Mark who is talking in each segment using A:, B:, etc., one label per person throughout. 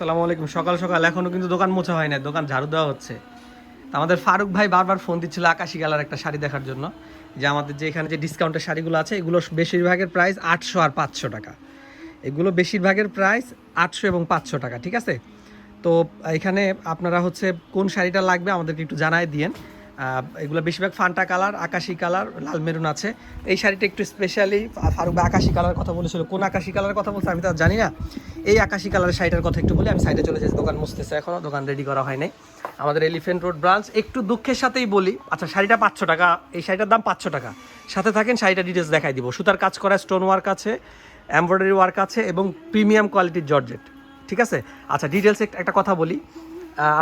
A: আসসালামু আলাইকুম। সকাল সকাল এখনও কিন্তু দোকান মোছা হয় না দোকান ঝাড়ু দেওয়া হচ্ছে। তো আমাদের ফারুক ভাই বারবার ফোন দিচ্ছিল আকাশি কালার একটা শাড়ি দেখার জন্য, যে আমাদের যে এখানে যে ডিসকাউন্টের শাড়িগুলো আছে, এগুলো বেশিরভাগের প্রাইস আটশো আর পাঁচশো টাকা। এগুলো বেশিরভাগের প্রাইস আটশো এবং পাঁচশো টাকা, ঠিক আছে? তো এখানে আপনারা হচ্ছে কোন শাড়িটা লাগবে আমাদেরকে একটু জানাই দিয়েন। এগুলো বেশিরভাগ ফান্টা কালার, আকাশি কালার, লাল মেরুন আছে। এই শাড়িটা একটু স্পেশালি ফারুক আকাশি কালার কথা বলেছিল। কোন আকাশি কালারের কথা বলছে আমি তো জানি না। এই আকাশি কালারের শাড়িটার কথা একটু বলি, আমি সাইডে চলে যাচ্ছি, দোকান মুছতেছে এখনও দোকান রেডি করা হয় নাই। আমাদের এলিফেন্ট রোড ব্রাঞ্চ একটু দুঃখের সাথেই বলি আচ্ছা শাড়িটা পাঁচশো টাকা, এই শাড়িটার দাম পাঁচশো টাকা। সাথে থাকেন, শাড়িটা ডিটেলস দেখাই দিব। সুতার কাজ করা স্টোন ওয়ার্ক আছে এমব্রয়ডারি ওয়ার্ক আছে, এবং প্রিমিয়াম কোয়ালিটির জর্জেট। ঠিক আছে? আচ্ছা ডিটেলস একটা কথা বলি।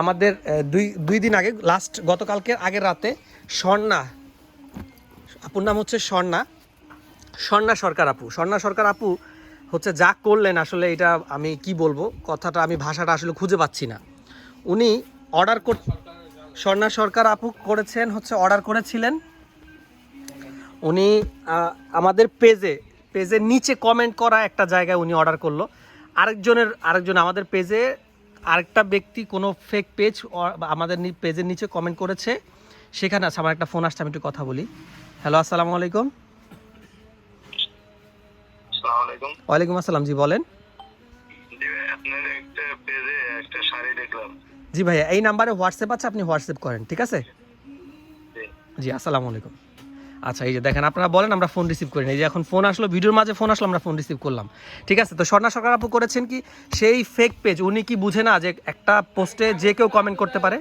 A: আমাদের দুই দুই দিন আগে লাস্ট গতকালকের আগের রাতে স্বর্ণা, আপুর নাম হচ্ছে স্বর্ণা। স্বর্ণা সরকার আপু। স্বর্ণা সরকার আপু হচ্ছে যা করলেন, আসলে এটা আমি কি বলব, কথাটা আমি, ভাষাটা আসলে খুঁজে পাচ্ছি না। উনি অর্ডার কর স্বর্ণা সরকার আপু করেছেন, হচ্ছে অর্ডার করেছিলেন। উনি আমাদের পেজে পেজের নিচে কমেন্ট করা একটা জায়গায় উনি অর্ডার করল। আরেকজনের, আরেকজন আমাদের পেজে আরেকটা ব্যক্তি কোনো ফেক পেজ আমাদের পেজের নিচে কমেন্ট করেছে সেখানে আছে আমার একটা ফোন আসছে আমি একটু কথা বলি। হ্যালো আসসালামু আলাইকুম। ওয়ালাইকুম আসসালাম জি বলেন।
B: জি
A: ভাইয়া এই নাম্বারে হোয়াটসঅ্যাপ আছে আপনি হোয়াটসঅ্যাপ করেন ঠিক আছে?
B: জি
A: আসসালামু আলাইকুম। আচ্ছা এই যে দেখেন, আপনারা বলেন, আমরা ফোন রিসিভ করি এই যে এখন ফোন আসলো, ভিডিওর মাঝে ফোন আসলো, আমরা ফোন রিসিভ করলাম। ঠিক আছে? তো স্বর্ণা সরকার আপু করেছেন কি, সেই ফেক পেজ উনি কি বুঝে না যে একটা পোস্টে যে কেউ কমেন্ট করতে পারে?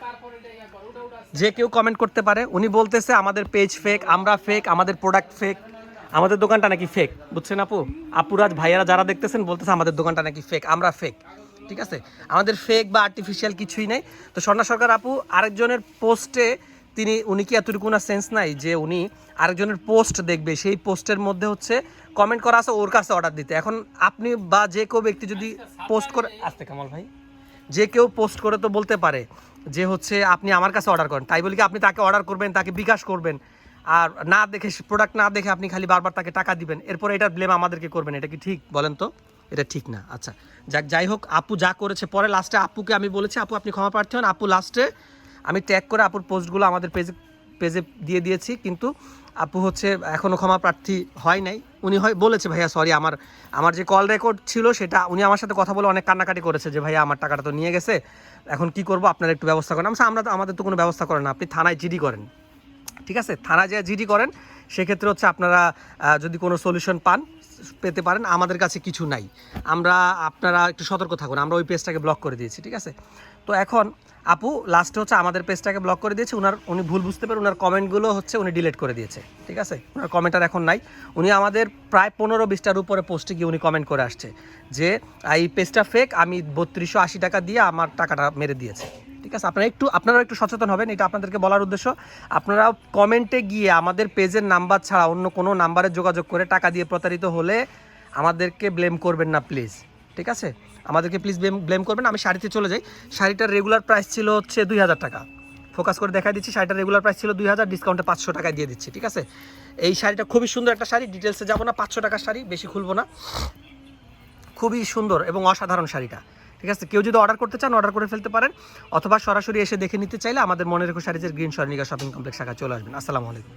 A: যে কেউ কমেন্ট করতে পারে, উনি বলতেছে, আমাদের পেজ ফেক আমরা ফেক আমাদের প্রোডাক্ট ফেক আমাদের দোকানটা নাকি ফেক বুঝছেন আপু? আপুরাজ ভাইয়ারা যারা দেখতেছেন, বলতেছে, আমাদের দোকানটা নাকি ফেক আমরা ফেক ঠিক আছে? আমাদের ফেক বা আর্টিফিশিয়াল কিছুই নেই। তো স্বর্ণা সরকার আপু আরেকজনের পোস্টে তিনি, উনি কি এতটুকু না সেন্স নাই যে উনি আরেকজনের পোস্ট দেখবে? সেই পোস্টের মধ্যে হচ্ছে কমেন্ট করা আছে, ওর কাছে অর্ডার দিতে। এখন আপনি বা যে কেউ ব্যক্তি যদি পোস্ট করে আসতে কামাল ভাই। যে কেউ পোস্ট করে তো বলতে পারে যে হচ্ছে আপনি আমার কাছে অর্ডার করেন। তাই বলি কি আপনি তাকে অর্ডার করবেন, তাকে বিকাশ করবেন। আর না দেখে প্রোডাক্ট না দেখে আপনি খালি বারবার তাকে টাকা দিবেন। এরপরে এটার ব্লেম আমাদেরকে করবেন। এটা কি ঠিক? বলেন তো। এটা ঠিক না। আচ্ছা যাক, যাই হোক, আপু যা করেছে, পরে লাস্টে আপুকে আমি বলেছি, আপু আপনি ক্ষমা প্রার্থী হন। আপু লাস্টে আমি ট্যাগ করে আপুর পোস্টগুলো আমাদের পেজে পেজে দিয়ে দিয়েছি কিন্তু আপু হচ্ছে এখনও ক্ষমা প্রার্থী হয় নাই। উনি হয় বলেছে ভাইয়া সরি আমার আমার যে কল রেকর্ড ছিল সেটা উনি আমার সাথে কথা বলে অনেক কান্নাকাটি করেছে যে ভাইয়া আমার টাকাটা তো নিয়ে গেছে এখন কি করব? আপনারা একটু ব্যবস্থা করেন। বলছি, আমরা তো আমাদের তো কোনো ব্যবস্থা করেন না। আপনি থানায় জিডি করেন। ঠিক আছে? থানা যে জিডি করেন, সেক্ষেত্রে হচ্ছে আপনারা যদি কোনো সলিউশন পান, পেতে পারেন। আমাদের কাছে কিছু নাই। আমরা আপনারা একটু সতর্ক থাকুন। আমরা ওই পেজটাকে ব্লক করে দিয়েছি, ঠিক আছে? তো এখন, আপু লাস্টে হচ্ছে আমাদের পেজটাকে ব্লক করে দিয়েছে। উনার, উনি ভুল বুঝতে পেরে ওনার কমেন্টগুলো হচ্ছে উনি ডিলিট করে দিয়েছে, ঠিক আছে? ওনার কমেন্ট আর এখন নাই। উনি আমাদের প্রায় পনেরো বিশটার উপরে পোস্টে গিয়ে উনি কমেন্ট করে আসছে যে এই পেজটা ফেক আমি বত্রিশশো আশি টাকা দিয়ে আমার টাকাটা মেরে দিয়েছে। ঠিক আছে, আপনারা একটু আপনারাও একটু সচেতন হবেন, এটা আপনাদেরকে বলার উদ্দেশ্য। আপনারা কমেন্টে গিয়ে আমাদের পেজের নাম্বার ছাড়া অন্য কোনো নাম্বারে যোগাযোগ করে টাকা দিয়ে প্রতারিত হলে আমাদেরকে ব্লেম করবেন না প্লিজ ঠিক আছে? আমাদেরকে প্লিজ ব্লেম ব্লেম করবেন আমি শাড়িতে চলে যাই। শাড়িটার রেগুলার প্রাইস ছিল হচ্ছে দুই হাজার টাকা। ফোকাস করে দেখা দিচ্ছি, শাড়িটার রেগুলার প্রাইস ছিল দুই হাজার ডিসকাউন্টে পাঁচশো টাকায় দিয়ে দিচ্ছি, ঠিক আছে? এই শাড়িটা খুবই সুন্দর একটা শাড়ি ডিটেলসে যাব না, পাঁচশো টাকার শাড়ি, বেশি খুলবো না। খুবই সুন্দর এবং অসাধারণ শাড়িটা। ঠিক আছে? কেউ যদি অর্ডার করতে চান অর্ডার করে ফেলতে পারেন। অথবা সরাসরি এসে দেখে নিতে চাইলে আমাদের মনে রেখো শাড়িজের গ্রিন সরনিকা শপিং কমপ্লেক্স শাখা চলে আসবেন। আসসালামু আলাইকুম।